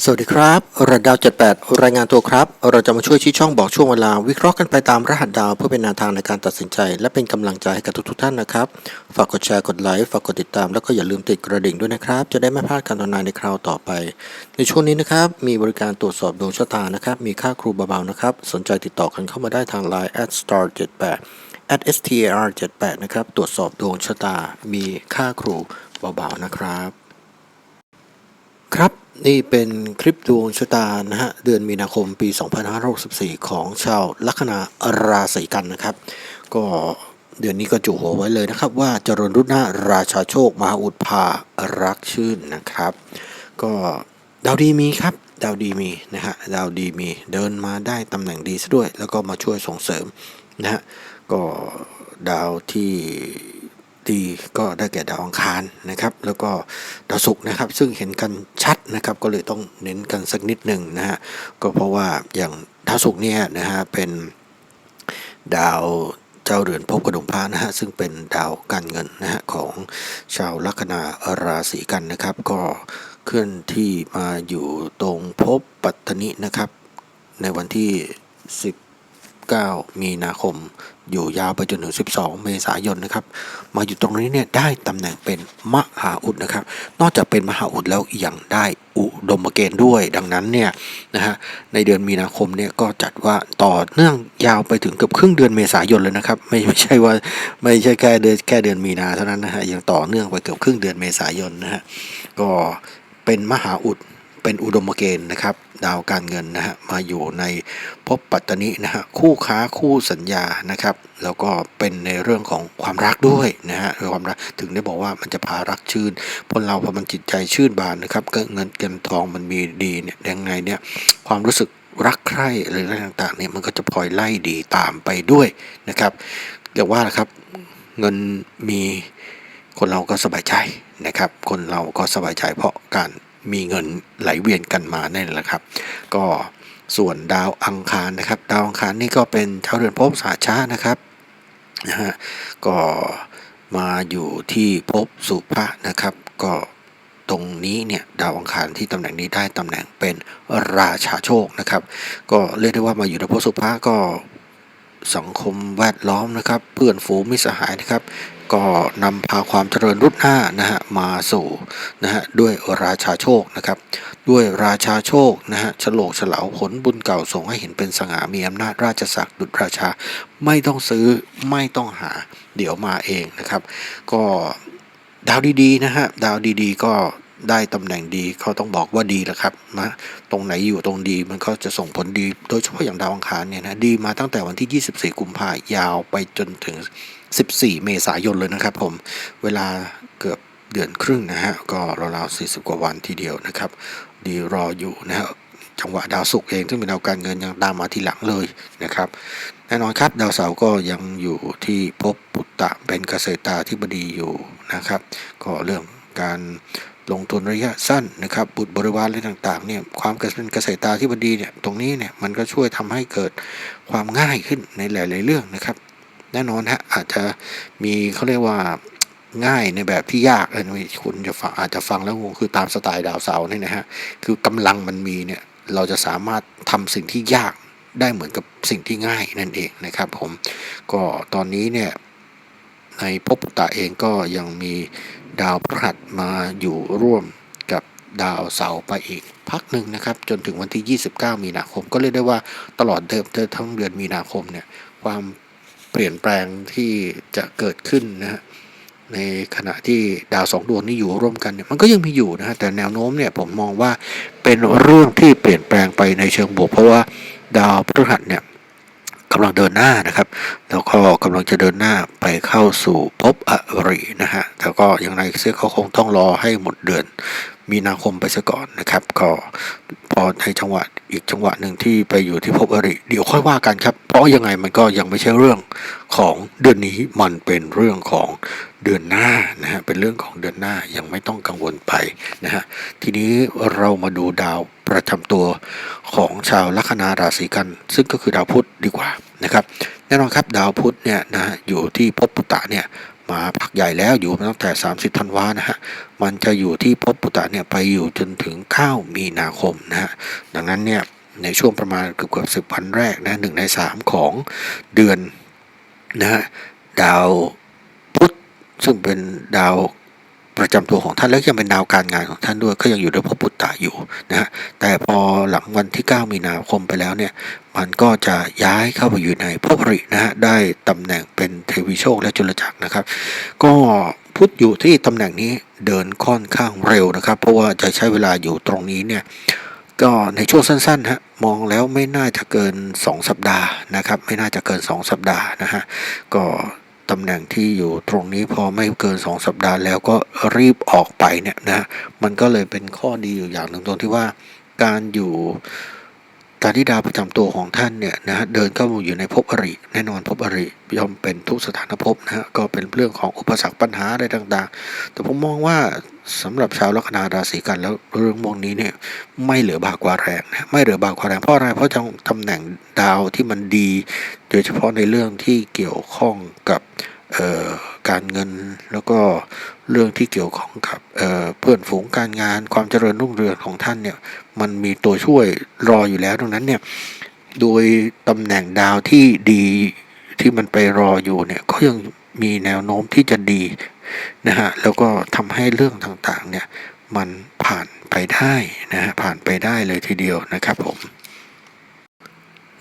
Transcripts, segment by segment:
สวัสดีครับระดาว 78 รายงานตัวครับ เราจะมาช่วยชี้ช่องบอกช่วงเวลา วิเคราะห์กันไปตามรหัสดาวเพื่อเป็นแนวทางในการตัดสินใจ และเป็นกำลังใจให้กับทุกๆท่านนะครับ ฝากกดแชร์กดไลค์ฝากกดติดตาม แล้วก็อย่าลืมติดกระดิ่งด้วยนะครับ จะได้ไม่พลาดการทำนายในคราวต่อไป ในช่วงนี้นะครับ มีบริการตรวจสอบดวงชะตานะครับ มีค่าครูเบาๆนะครับ สนใจติดต่อกันเข้ามาได้ทาง Line at star 78 at star 78นะครับ ตรวจสอบดวงชะตา มีค่าครูเบาๆนะครับ ครับ นี่เป็นคลิปดวงชะตานะฮะเดือนมีนาคมปี 2564 ของชาวลัคนาราศีกันนะครับ ก็เดือนนี้ก็จุหัวไว้เลยนะครับ ว่าจริญรุ่นหน้าราชาโชค มหาอุดภารักชื่นนะครับ ก็ดาวดีมีครับดาวดีมีนะฮะดาวดีมีเดินมาได้ตำแหน่งดีซะด้วย แล้วก็มาช่วยส่งเสริมนะฮะก็ดาวที่ ดีก็ได้แก่ดาวอังคารนะครับ แล้วก็ดาวศุกร์นะครับ ซึ่งเห็นกันชัดนะครับ ก็เลยต้องเน้นกันสักนิดหนึ่งนะฮะก็เพราะว่าอย่างดาวศุกร์เนี่ยนะฮะเป็นดาวเจ้าเรือนภพกระดุมพระนะฮะซึ่งเป็นดาวการเงินนะฮะของชาวลัคนาราศีกันนะครับ ก็เคลื่อนที่มาอยู่ตรงภพปัตตนินะครับ ในวันที่ 19 มีนาคม อยู่ยาวไปจนถึง 12 เมษายนนะครับ มาอยู่ตรงนี้เนี่ยได้ตำแหน่งเป็นมหาอุดนะครับ นอกจากเป็นมหาอุดแล้วยังได้อุดมเกณฑ์ด้วย ดังนั้นเนี่ยนะฮะในเดือนมีนาคมเนี่ยก็จัดว่าต่อเนื่องยาวไปถึงเกือบครึ่งเดือนเมษายนเลยนะครับ ไม่ไม่ใช่ว่าไม่ใช่แค่เดือนแค่เดือนมีนาเท่านั้นนะฮะยังต่อเนื่องไปเกือบครึ่งเดือนเมษายนนะฮะก็เป็นมหาอุดเป็นอุดมเกณฑ์นะครับ ดาวการเงินนะฮะมาอยู่ในภพปัตตนินะฮะคู่ค้าคู่สัญญานะครับ แล้วก็เป็นในเรื่องของความรักด้วยนะฮะความรักถึงได้บอกว่ามันจะพารักชื่นคนเราพอมันจิตใจชื่นบานนะครับก็เงินเงินทองมันมีดีเนี่ยยังไงเนี่ยความรู้สึกรักใคร่หรืออะไรต่างๆเนี่ยมันก็จะพลอยไล่ดีตามไปด้วยนะครับเรียกว่านะครับเงินมีคนเราก็สบายใจนะครับ คนเราก็สบายใจเพราะการ มีเงินไหลเวียนกันมานั่นแหละครับ ก็ส่วนดาวอังคารนะครับ ดาวอังคารนี่ก็เป็นเจ้าเรือนภพสาชานะครับนะฮะก็มาอยู่ที่ภพสุภะนะครับ ก็ตรงนี้เนี่ยดาวอังคารที่ตำแหน่งนี้ได้ตำแหน่งเป็นราชาโชคนะครับ ก็เรียกได้ว่ามาอยู่ในภพสุภะก็สังคมแวดล้อมนะครับ เพื่อนฝูงมิสหายนะครับ ก็นำพาความเจริญรุ่นหน้านะฮะมาสู่นะฮะด้วยราชาโชคนะครับ ด้วยราชาโชคนะฮะฉลกฉลาผลบุญเก่าส่งให้เห็นเป็นสง่ามีอำนาจราชศักดิ์ดุจราชาไม่ต้องซื้อไม่ต้องหาเดี๋ยวมาเองนะครับ ก็ดาวดีๆนะฮะดาวดีๆ ก็ได้ตำแหน่งดีเขาต้องบอกว่าดีแหละครับนะตรงไหนอยู่ตรงดีมันก็จะส่งผลดี โดยเฉพาะอย่างดาวอังคารเนี่ยนะดีมาตั้งแต่วันที่ 24 กุมภาพยาวไปจนถึง 14 เมษายนเลยนะครับผม เวลาเกือบเดือนครึ่งนะฮะ ก็ราวๆ40 กว่าวันทีเดียวนะครับ ดีรออยู่นะฮะจังหวะดาวศุกร์เองซึ่งเป็นดาวการเงินยังตามมาทีหลังเลยนะครับ แน่นอนครับ ดาวเสาร์ก็ยังอยู่ที่ภพปุตตะเป็นเกษตราธิบดีอยู่นะครับ ก็เรื่องการลงทุนระยะสั้นนะครับ บุตรบริวารอะไรต่างๆเนี่ยความเป็นเกษตราธิบดีเนี่ยตรงนี้เนี่ยมันก็ช่วยทำให้เกิดความง่ายขึ้นในหลาย ๆ เรื่องนะครับ แน่นอนฮะอาจจะมีเขาเรียกว่าง่ายในแบบที่ยากเลยนะคุณจะฟังอาจจะฟังแล้วงงคือตามสไตล์ดาวเสาร์นี่นะฮะคือกำลังมันมีเนี่ยเราจะสามารถทำสิ่งที่ยากได้เหมือนกับสิ่งที่ง่ายนั่นเองนะครับ ผมก็ตอนนี้เนี่ยในภพปุตตะเองก็ยังมีดาวพฤหัสมาอยู่ร่วมกับดาวเสาร์ไปอีกพักหนึ่งนะครับ จนถึงวันที่ 29 มีนาคม ก็เรียกได้ว่าตลอดเดิมทั้งเดือนมีนาคมเนี่ยความ เปลี่ยนแปลงที่จะเกิดขึ้นนะฮะในขณะที่ดาวสองดวงนี้อยู่ร่วมกันเนี่ยมันก็ยังมีอยู่นะฮะแต่แนวโน้มเนี่ยผมมองว่าเป็นเรื่องที่เปลี่ยนแปลงไปในเชิงบวก เพราะว่าดาวพฤหัสเนี่ยกำลังเดินหน้านะครับ แล้วก็กำลังจะเดินหน้าไปเข้าสู่ภพอรินะฮะแต่ก็อย่างไรเสียเขาคงต้องรอให้หมดเดือน มีนาคมไปซะก่อนนะครับ ก็ พอในจังหวะอีกจังหวะหนึ่งที่ไปอยู่ที่ภพอริ เดี๋ยวค่อยว่ากันครับ เพราะยังไงมันก็ยังไม่ใช่เรื่องของเดือนนี้มันเป็นเรื่องของเดือนหน้านะฮะเป็นเรื่องของเดือนหน้ายังไม่ต้องกังวลไปนะฮะทีนี้เรามาดูดาวประจำตัวของชาวลัคนาราศีกัน ซึ่งก็คือดาวพุธดีกว่านะครับแน่นอนครับดาวพุธเนี่ยนะฮะอยู่ที่ภพปุตตะเนี่ย มาพักใหญ่แล้วอยู่มาตั้งแต่ 30ธันวานะฮะมันจะอยู่ที่ภพปุตตะเนี่ยไปอยู่จนถึง 9 มีนาคมนะฮะดังนั้นเนี่ยในช่วงประมาณเกือบเกือบสิบวันแรกนะหนึ่งในสามของเดือนนะฮะดาวพุธซึ่งเป็นดาวประจำตัวของท่านแล้วยังเป็นดาวการงานของท่านด้วยก็ยังอยู่ในภพปุตตะอยู่นะฮะแต่พอหลังวันที่ 9 มีนาคมไปแล้วเนี่ย มันก็จะย้ายเข้าไปอยู่ในภพรินะฮะได้ตำแหน่งเป็นเทวีโชคและจุลจักรนะครับ ก็พุทธอยู่ที่ตำแหน่งนี้เดินค่อนข้างเร็วนะครับ เพราะว่าจะใช้เวลาอยู่ตรงนี้เนี่ยก็ในช่วงสั้นๆฮะมองแล้วไม่น่าจะเกิน 2 สัปดาห์นะครับ ไม่น่าจะเกิน 2 สัปดาห์นะฮะก็ตำแหน่งที่อยู่ตรงนี้พอไม่เกิน 2 สัปดาห์แล้วก็รีบออกไปเนี่ยนะมันก็เลยเป็นข้อดีอยู่อย่างหนึ่งตรงที่ว่าการอยู่ การที่ดาวประจำตัวของท่านเนี่ยนะฮะเดินเข้ามาอยู่ในภพอริ แน่นอนภพอริย่อมเป็นทุกสถานภพนะฮะก็เป็นเรื่องของอุปสรรคปัญหาอะไรต่างๆ แต่ผมมองว่าสำหรับชาวลัคนาราศีกันแล้วเรื่องพวกนี้เนี่ยไม่เหลือบากกว่าแรงนะไม่เหลือบากกว่าแรงเพราะอะไรเพราะจังตำแหน่งดาวที่มันดี โดยเฉพาะในเรื่องที่เกี่ยวข้องกับการเงินแล้วก็เรื่องที่เกี่ยวข้องกับ เพื่อนฝูงการงานความเจริญรุ่งเรืองของท่านเนี่ยมันมีตัวช่วยรออยู่แล้วดังนั้นเนี่ยโดยตำแหน่งดาวที่ดีที่มันไปรออยู่เนี่ยก็ยังมีแนวโน้มที่จะดีนะฮะแล้วก็ทำให้เรื่องต่างๆเนี่ยมันผ่านไปได้นะฮะผ่านไปได้เลยทีเดียวนะครับผม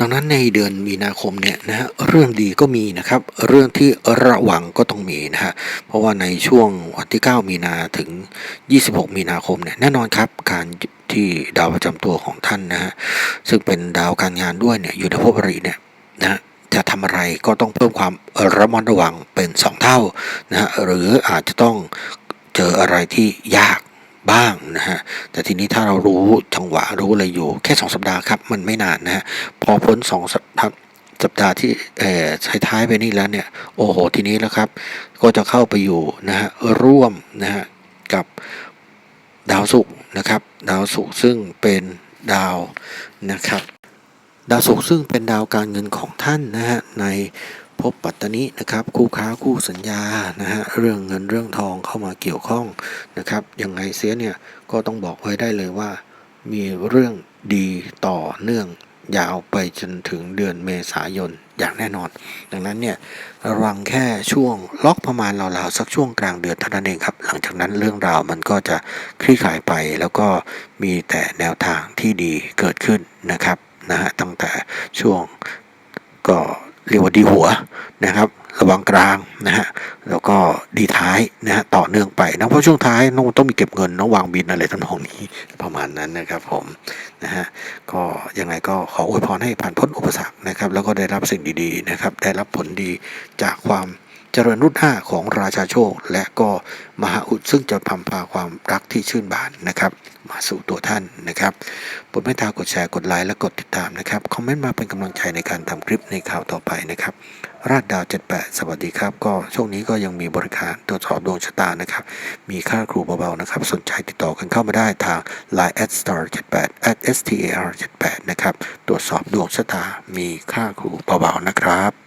ดังนั้นในเดือนมีนาคมเนี่ยนะฮะเรื่องดีก็มีนะครับ เรื่องที่ระวังก็ต้องมีนะฮะเพราะว่าในช่วงวันที่ 9 มีนาถึง 26 มีนาคมเนี่ยแน่นอนครับการที่ดาวประจำตัวของท่านนะฮะซึ่งเป็นดาวการงานด้วยเนี่ยอยู่ในภพอริเนี่ยนะจะทำอะไรก็ต้องเพิ่มความระมัดระวังเป็น 2 เท่านะฮะหรืออาจจะต้องเจออะไรที่ยาก บ้างนะฮะแต่ทีนี้ถ้าเรารู้จังหวะรู้อะไรอยู่ แค่ 2 สัปดาห์ครับ มันไม่นานนะฮะพอพ้น2สัปดาห์สัปดาห์ที่เอ่อท้ายๆไปนี่แล้วเนี่ย โอ้โห ทีนี้แล้วครับ ก็จะเข้าไปอยู่นะฮะร่วมนะฮะกับดาวศุกร์นะครับ ดาวศุกร์ซึ่งเป็นดาวนะครับ ดาวศุกร์ซึ่งเป็นดาวการเงินของท่านนะฮะใน ภพปัตตนินะครับ คู่ค้าคู่สัญญานะฮะเรื่องเงินเรื่องทองเข้ามาเกี่ยวข้องนะครับยังไงเสียเนี่ยก็ต้องบอกไว้ได้เลยว่า มีเรื่องดีต่อเนื่องยาวไปจนถึงเดือนเมษายนอย่างแน่นอน ดังนั้นเนี่ยระวังแค่ช่วงล็อกประมาณราวๆสักช่วงกลางเดือนเท่านั้นเองครับ หลังจากนั้นเรื่องราวมันก็จะคลี่คลายไปแล้วก็มีแต่แนวทางที่ดีเกิดขึ้นนะครับนะฮะตั้งแต่ช่วงก็ เรียกว่าดีหัวนะครับ ระวังกลางนะฮะแล้วก็ดีท้ายนะฮะต่อเนื่องไปนะเพราะช่วงท้ายน้องต้องมีเก็บเงินน้องวางบินอะไรทั้งนองนี้ประมาณนั้นนะครับผมนะฮะก็ยังไงก็ขออวยพรให้ผ่านพ้นอุปสรรคนะครับ แล้วก็ได้รับสิ่งดีๆนะครับ ได้รับผลดีจากความ เจริญรุ่นห้าของราชาโชค และก็มหาอุดซึ่งจะพำพาความรักที่ชื่นบานนะครับ มาสู่ตัวท่านนะครับโปดเมตตากดแชร์กดไลค์และกดติดตามนะครับคอมเมนต์มาเป็นกำลังใจในการทำคลิปในข่าวต่อไปนะครับ ราดดาว 78 สวัสดีครับ ก็ช่วงนี้ก็ยังมีบริการตรวจสอบดวงชะตานะครับ มีค่าครูเบาๆนะครับ สนใจติดต่อกันเข้ามาได้ทาง line at star 78 at star 78นะครับตรวจสอบดวงชะตามีค่าครูเบาๆนะครับ